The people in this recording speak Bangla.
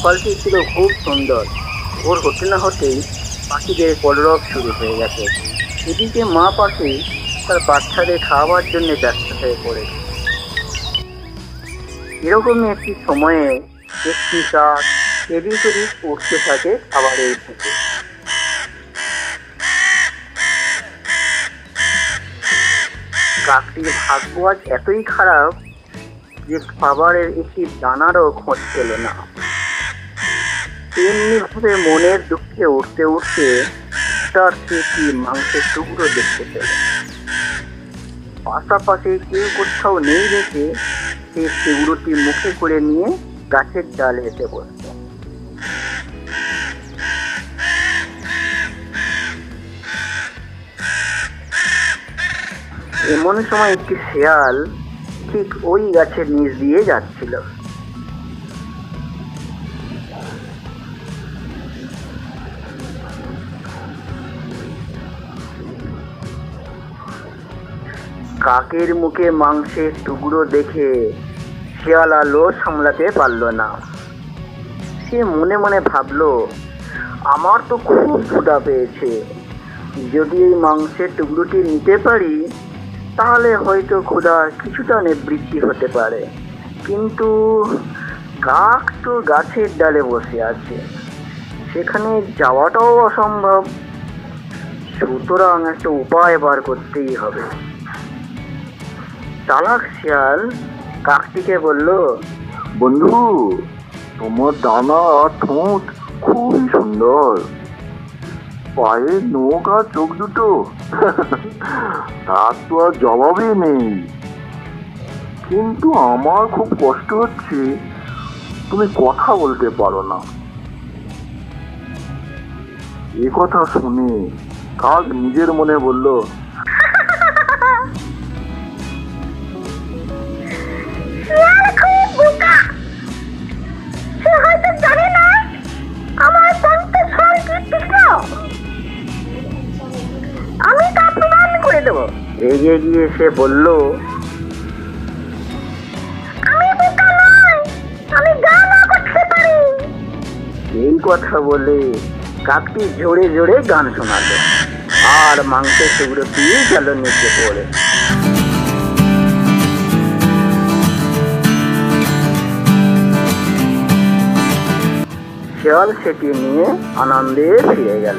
সকালটি ছিল খুব সুন্দর। ভোর হতে না হতেই পাখিদের কলরব শুরু হয়ে গেছে। এদিকে মা পাখি তার বাচ্চাদের খাওয়ার জন্য ব্যস্ত হয়ে পড়েছে এরকমই একটি সময়ে একটি কাক এদিক ওদিক উঠতে থাকে খাবারের থেকে কাকটির ভাগ্য আজ এতই খারাপ যে খাবারের একটি দানারও খোঁজ পেল না। তেমনি ভাবে মনের দুঃখে উঠতে উঠতে তার কি মাংসের টুকরো দেখতে পেল। পাশাপাশি কেউ কোথাও নেই রেখে সে সেগুলোটি মুখে করে নিয়ে গাছের ডালে এসে বসল। এমন সময় একটি শেয়াল ঠিক ওই গাছের নিচ দিয়ে যাচ্ছিল। কাকের মুখে মাংসের টুকরো দেখে শিয়াল আলো সামলাতে পারল না। সে মনে মনে ভাবলো, আমার তো খুব ক্ষুধা পেয়েছে। যদি এই মাংসের টুকরোটি নিতে পারি, তাহলে হয়তো ক্ষুধা কিছুটা নিবৃত্তি হতে পারে। কিন্তু কাক তো গাছের ডালে বসে আছে। সেখানে যাওয়াটাও অসম্ভব। সুতরাং একটা উপায় বার করতেই হবে। চালাক শিয়াল কাকটিকে বলল, বন্ধু, তোমার ডানা আর ঠোঁট খুবই সুন্দর। পায়ে নখ আর চোখ দুটো। তার তো আর জবাবই নেই। কিন্তু আমার খুব কষ্ট হচ্ছে। তুমি কথা বলতে পারো না। এ কথা শুনে কাক নিজের মনে বলল করে দেবো। এগিয়ে গিয়ে সে বলল এই কথা বলে কাকটি জোরে জোরে গান শোনালো। আর মাংসের টুকরো দিয়ে গেল নিচে পড়ে। শিয়াল সেটি নিয়ে আনন্দে ফিরে গেল।